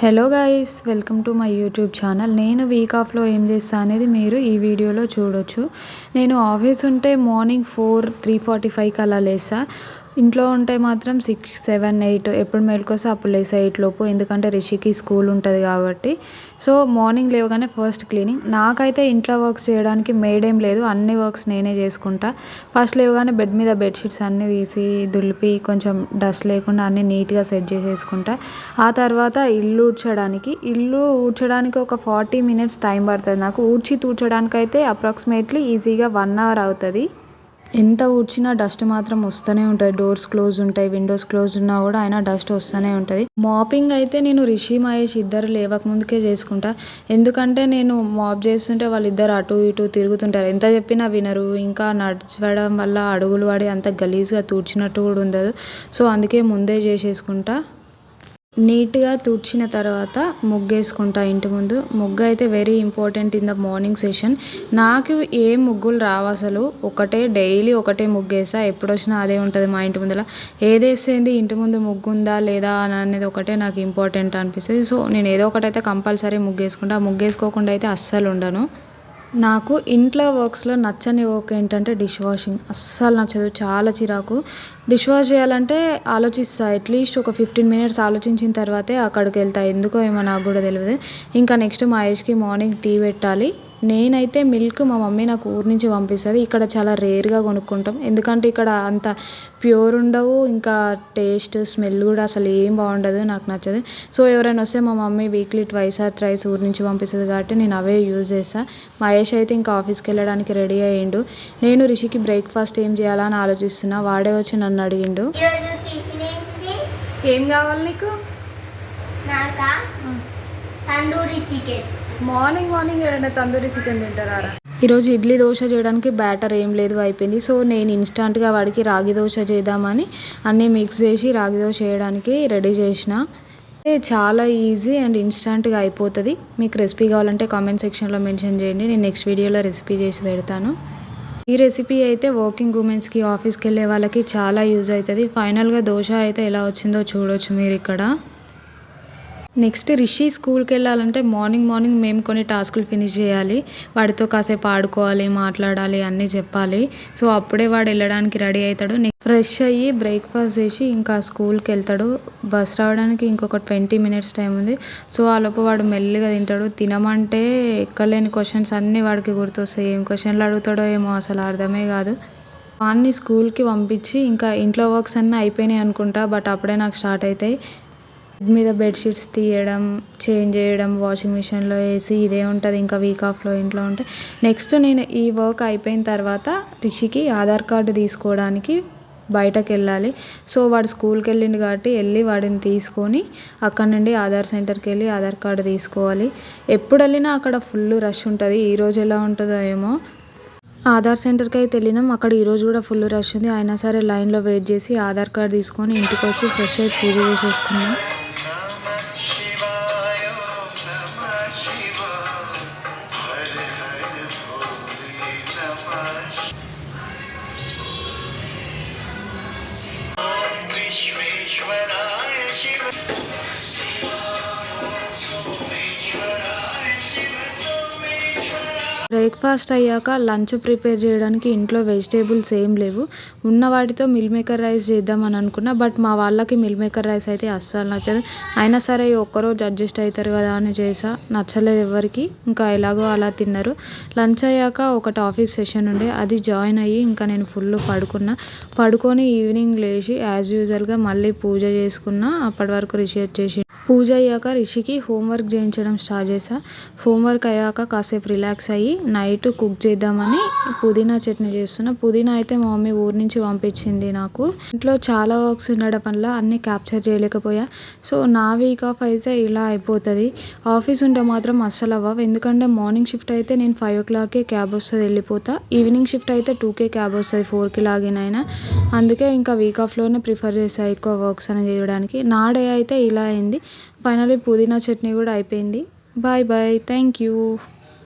Hello guys welcome to my YouTube channel నేను week ఆఫ్లో ఏం చేస్తా అనేది మీరు ఈ వీడియోలో చూడొచ్చు. నేను ఆఫీస్ ఉంటే మార్నింగ్ ఫోర్ త్రీ ఫార్టీ ఫైవ్కి అలా లేసా. ఇంట్లో ఉంటే మాత్రం సిక్స్ సెవెన్ ఎయిట్ ఎప్పుడు మేలుకొస్తే అప్పుడు లేసి ఎయిట్ లోపు. ఎందుకంటే రిషికి స్కూల్ ఉంటుంది కాబట్టి. సో మార్నింగ్ లేవగానే ఫస్ట్ క్లీనింగ్ నాకైతే ఇంట్లో వర్క్స్ చేయడానికి మేడేం లేదు. అన్ని వర్క్స్ నేనే చేసుకుంటా. ఫస్ట్ లేవగానే బెడ్ మీద బెడ్షీట్స్ అన్నీ తీసి దులిపి కొంచెం డస్ట్ లేకుండా అన్నీ నీట్గా సెట్ చేసేసుకుంటా. ఆ తర్వాత ఇల్లు ఊడ్చడానికి ఇల్లు ఊడ్చడానికి ఒక ఫార్టీ మినిట్స్ టైం పడుతుంది. నాకు ఊడ్చి తూడ్చడానికైతే అప్రాక్సిమేట్లీ ఈజీగా వన్ అవర్ అవుతుంది. ఎంత ఊడ్చినా డస్ట్ మాత్రం వస్తూనే ఉంటుంది. డోర్స్ క్లోజ్ ఉంటాయి విండోస్ క్లోజ్ ఉన్నా కూడా అయినా డస్ట్ వస్తూనే ఉంటుంది. మాపింగ్ అయితే నేను రిషి మహేష్ ఇద్దరు లేవక ముందుకే చేసుకుంటా. ఎందుకంటే నేను మాప్ చేస్తుంటే వాళ్ళిద్దరు అటు ఇటు తిరుగుతుంటారు. ఎంత చెప్పినా వినరు. ఇంకా నడచడం వల్ల అడుగులు పడి అంత గలీజ్గా తూడ్చినట్టు కూడా ఉండదు. సో అందుకే ముందే చేసేసుకుంటా. నీట్గా తుడిచిన తర్వాత ముగ్గేసుకుంటా ఇంటి ముందు. ముగ్గు అయితే very important in the morning session నాకు ఏ ముగ్గులు రావు అసలు. ఒకటే డైలీ ఒకటే ముగ్గేసా. ఎప్పుడు వచ్చినా అదే ఉంటుంది మా ఇంటి ముందర ఏదేసేది? ఇంటి ముందు ముగ్గు ఉందా లేదా అని అనేది ఒకటే నాకు ఇంపార్టెంట్ అనిపిస్తుంది. సో నేను ఏదో ఒకటైతే కంపల్సరీ ముగ్గేసుకుంటా. ముగ్గేసుకోకుండా అయితే అస్సలు ఉండను. నాకు ఇంట్లో వర్క్స్లో నచ్చని వర్క్ ఏంటంటే డిష్ వాషింగ్. అస్సలు నచ్చదు. చాలా చిరాకు. డిష్ వాష్ చేయాలంటే ఆలోచిస్తా. అట్లీస్ట్ ఒక ఫిఫ్టీన్ మినిట్స్ ఆలోచించిన తర్వాతే అక్కడికి వెళ్తా. ఎందుకో ఏమో నాకు కూడా తెలియదు ఇంకా నెక్స్ట్ మా ఏజ్కి మార్నింగ్ టీ పెట్టాలి. నేనైతే మిల్క్ మా మమ్మీ నాకు ఊరి నుంచి పంపిస్తుంది. ఇక్కడ చాలా రేర్గా కొనుక్కుంటాం. ఎందుకంటే ఇక్కడ అంత ప్యూర్ ఉండవు ఇంకా టేస్ట్ స్మెల్ కూడా అసలు ఏం బాగుండదు నాకు నచ్చదు. సో ఎవరైనా వస్తే మా mummy weekly twice or thrice ఊరి నుంచి పంపిస్తుంది కాబట్టి నేను అవే యూజ్ చేస్తాను మహేష్ అయితే ఇంకా ఆఫీస్కి వెళ్ళడానికి రెడీ అయ్యిండు. నేను రిషికి బ్రేక్ఫాస్ట్ ఏం చేయాలని ఆలోచిస్తున్నా. వాడే వచ్చి నన్ను అడిగిండు. ఏం కావాలి నీకు? తందూరి చికెన్. మార్నింగ్ మార్నింగ్ ఏదైనా తందూరి చికెన్ తింటారా ఈరోజు ఇడ్లీ దోశ చేయడానికి బ్యాటర్ ఏం లేదు అయిపోయింది. సో నేను ఇన్స్టాంట్గా వాడికి రాగి దోశ చేద్దామని అన్నీ మిక్స్ చేసి రాగి దోశ చేయడానికి రెడీ చేసిన. చాలా ఈజీ అండ్ ఇన్స్టాంట్గా అయిపోతుంది. మీకు రెసిపీ కావాలంటే కామెంట్ సెక్షన్లో మెన్షన్ చేయండి. నేను నెక్స్ట్ వీడియోలో రెసిపీ చేసి పెడతాను. ఈ రెసిపీ అయితే వర్కింగ్ ఉమెన్స్కి ఆఫీస్కి వెళ్ళే వాళ్ళకి చాలా యూజ్ అవుతుంది. ఫైనల్గా దోశ అయితే ఎలా వచ్చిందో చూడొచ్చు మీరు ఇక్కడ. నెక్స్ట్ రిషి స్కూల్కి వెళ్ళాలంటే మార్నింగ్ మార్నింగ్ మేము కొన్ని టాస్కులు ఫినిష్ చేయాలి. వాడితో కాసేపు ఆడుకోవాలి మాట్లాడాలి అన్నీ చెప్పాలి. సో అప్పుడే వాడు వెళ్ళడానికి రెడీ అవుతాడు. ఫ్రెష్ అయ్యి బ్రేక్ఫాస్ట్ చేసి ఇంకా స్కూల్కి వెళ్తాడు బస్ రావడానికి ఇంకొక ట్వంటీ మినిట్స్ టైం ఉంది. సో ఆ వాడు మెల్లిగా తింటాడు. తినమంటే ఎక్కలేని క్వశ్చన్స్ అన్నీ వాడికి గుర్తొస్తాయి. ఏం క్వశ్చన్లు అడుగుతాడో ఏమో అసలు అర్థమే కాదు. వాడిని స్కూల్కి పంపించి ఇంకా ఇంట్లో వర్క్స్ అన్నీ అయిపోయినాయి అనుకుంటా. బట్ అప్పుడే నాకు స్టార్ట్ అవుతాయి. మీద బెడ్షీట్స్ తీయడం చేంజ్ చేయడం వాషింగ్ మిషన్లో వేసి ఇదే ఉంటుంది ఇంకా వీక్ ఆఫ్లో ఇంట్లో ఉంటే. నెక్స్ట్ నేను ఈ వర్క్ అయిపోయిన తర్వాత రిషికి ఆధార్ కార్డు తీసుకోవడానికి బయటకు వెళ్ళాలి సో వాడు స్కూల్కి వెళ్ళిండు కాబట్టి వెళ్ళి వాడిని తీసుకొని అక్కడ నుండి ఆధార్ సెంటర్కి వెళ్ళి ఆధార్ కార్డు తీసుకోవాలి. ఎప్పుడు వెళ్ళినా అక్కడ ఫుల్ రష్ ఉంటుంది. ఈ రోజు ఎలా ఉంటుందో ఏమో. ఆధార్ సెంటర్కి అయితే వెళ్ళినాం. అక్కడ ఈరోజు కూడా ఫుల్ రష్ ఉంది. అయినా సరే లైన్లో వెయిట్ చేసి ఆధార్ కార్డు తీసుకొని ఇంటికి వచ్చి ఫ్రెష్ అయ్యి పూజ చేసేసుకున్నాం. బ్రేక్ఫాస్ట్ అయ్యాక లంచ్ ప్రిపేర్ చేయడానికి ఇంట్లో వెజిటేబుల్స్ ఏం లేవు. ఉన్న వాటితో మిల్ మేకర్ రైస్ చేద్దామని అనుకున్నా బట్ మా వాళ్ళకి మిల్ మేకర్ రైస్ అయితే అస్సలు నచ్చదు. అయినా సరే ఒక్కరోజు అడ్జస్ట్ అవుతారు కదా అని చేసా. నచ్చలేదు ఎవరికి ఇంకా ఎలాగో అలా తిన్నారు. లంచ్ అయ్యాక ఒకటి ఆఫీస్ సెషన్ ఉండే అది జాయిన్ అయ్యి ఇంకా నేను ఫుల్ పడుకున్నా. పడుకొని ఈవినింగ్ లేచి యాజ్ యూజువల్గా మళ్ళీ పూజ చేసుకున్నా. అప్పటి వరకు రిసీవ్ చేసి పూజ అయ్యాక రిషికి హోంవర్క్ చేయించడం స్టార్ట్ చేసా హోంవర్క్ అయ్యాక కాసేపు రిలాక్స్ అయ్యి నైట్ కుక్ చేద్దామని పుదీనా చట్నీ చేస్తున్నా. పుదీనా అయితే మా మమ్మీ ఊరి నుంచి పంపించింది నాకు. ఇంట్లో చాలా వర్క్స్ ఉండడం వల్ల అన్నీ క్యాప్చర్ చేయలేకపోయా. సో నా వీక్ ఆఫ్ అయితే ఇలా అయిపోతుంది. ఆఫీస్ ఉంటే మాత్రం అస్సలు అవ్వవు. ఎందుకంటే మార్నింగ్ షిఫ్ట్ అయితే నేను ఫైవ్ ఓ క్లాక్కే క్యాబ్ వస్తుంది వెళ్ళిపోతా. ఈవినింగ్ షిఫ్ట్ అయితే టూకే క్యాబ్ వస్తుంది ఫోర్కి లాగిన్ అయినా. అందుకే ఇంకా వీక్ ఆఫ్లోనే ప్రిఫర్ చేస్తాను ఎక్కువ వర్క్స్ అని చేయడానికి. నా డే అయితే ఇలా అయింది. ఫైనలీ పుదీనా చట్నీ కూడా అయిపోయింది. Bye bye thank you